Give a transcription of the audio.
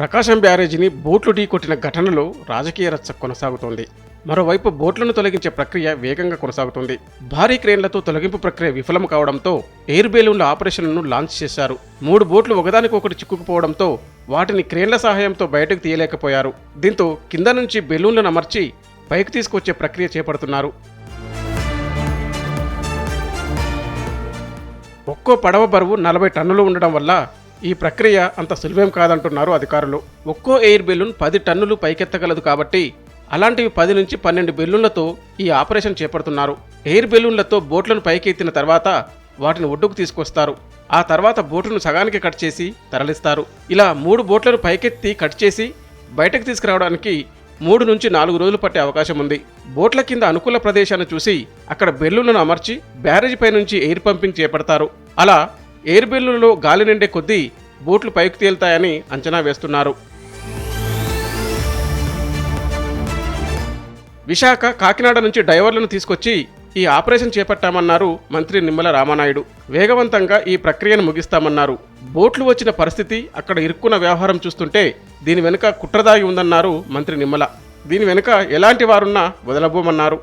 ప్రకాశం బ్యారేజీని బోట్లు ఢీకొట్టిన ఘటనలో రాజకీయ రచ్చ కొనసాగుతోంది. మరోవైపు బోట్లను తొలగించే ప్రక్రియ వేగంగా కొనసాగుతుంది. భారీ క్రేన్లతో తొలగింపు ప్రక్రియ విఫలం కావడంతో ఎయిర్ బెలూన్ల ఆపరేషన్ను లాంచ్ చేశారు. మూడు బోట్లు ఒకదానికొకటి చిక్కుకుపోవడంతో వాటిని క్రేన్ల సహాయంతో బయటకు తీయలేకపోయారు. దీంతో కింద నుంచి బెలూన్లను అమర్చి పైకి తీసుకొచ్చే ప్రక్రియ చేపడుతున్నారు. ఒక్కో పడవ బరువు నలభై టన్నులు ఉండడం వల్ల ఈ ప్రక్రియ అంత సులభం కాదంటున్నారు అధికారులు. ఒక్కో ఎయిర్ బెలూన్ పది టన్నులు పైకెత్తగలదు కాబట్టి అలాంటివి పది నుంచి పన్నెండు బెలూన్లతో ఈ ఆపరేషన్ చేపడుతున్నారు. ఎయిర్ బెలూన్లతో బోట్లను పైకెత్తిన తర్వాత వాటిని ఒడ్డుకు తీసుకొస్తారు. ఆ తర్వాత బోటును సగానికి కట్ చేసి తరలిస్తారు. ఇలా మూడు బోట్లను పైకెత్తి కట్ చేసి బయటకు తీసుకురావడానికి మూడు నుంచి నాలుగు రోజులు పట్టే అవకాశం ఉంది. బోట్ల కింద అనుకూల ప్రదేశాన్ని చూసి అక్కడ బెలూన్లను అమర్చి బ్యారేజ్ పై నుంచి ఎయిర్ పంపింగ్ చేపడతారు. అలా ఎయిర్ బెలూన్లో గాలి నిండే కొద్దీ బోట్లు పైకి తేలుతాయని అంచనా వేస్తున్నారు. విశాఖ కాకినాడ నుంచి డైవర్లను తీసుకొచ్చి ఈ ఆపరేషన్ చేపట్టామన్నారు మంత్రి నిమ్మల రామానాయుడు. వేగవంతంగా ఈ ప్రక్రియను ముగిస్తామన్నారు. బోట్లు వచ్చిన పరిస్థితి అక్కడ ఇరుక్కున్న వ్యవహారం చూస్తుంటే దీని వెనుక కుట్రదాగి ఉందన్నారు మంత్రి నిమ్మల. దీని వెనుక ఎలాంటి వారున్నా వదలబోమన్నారు.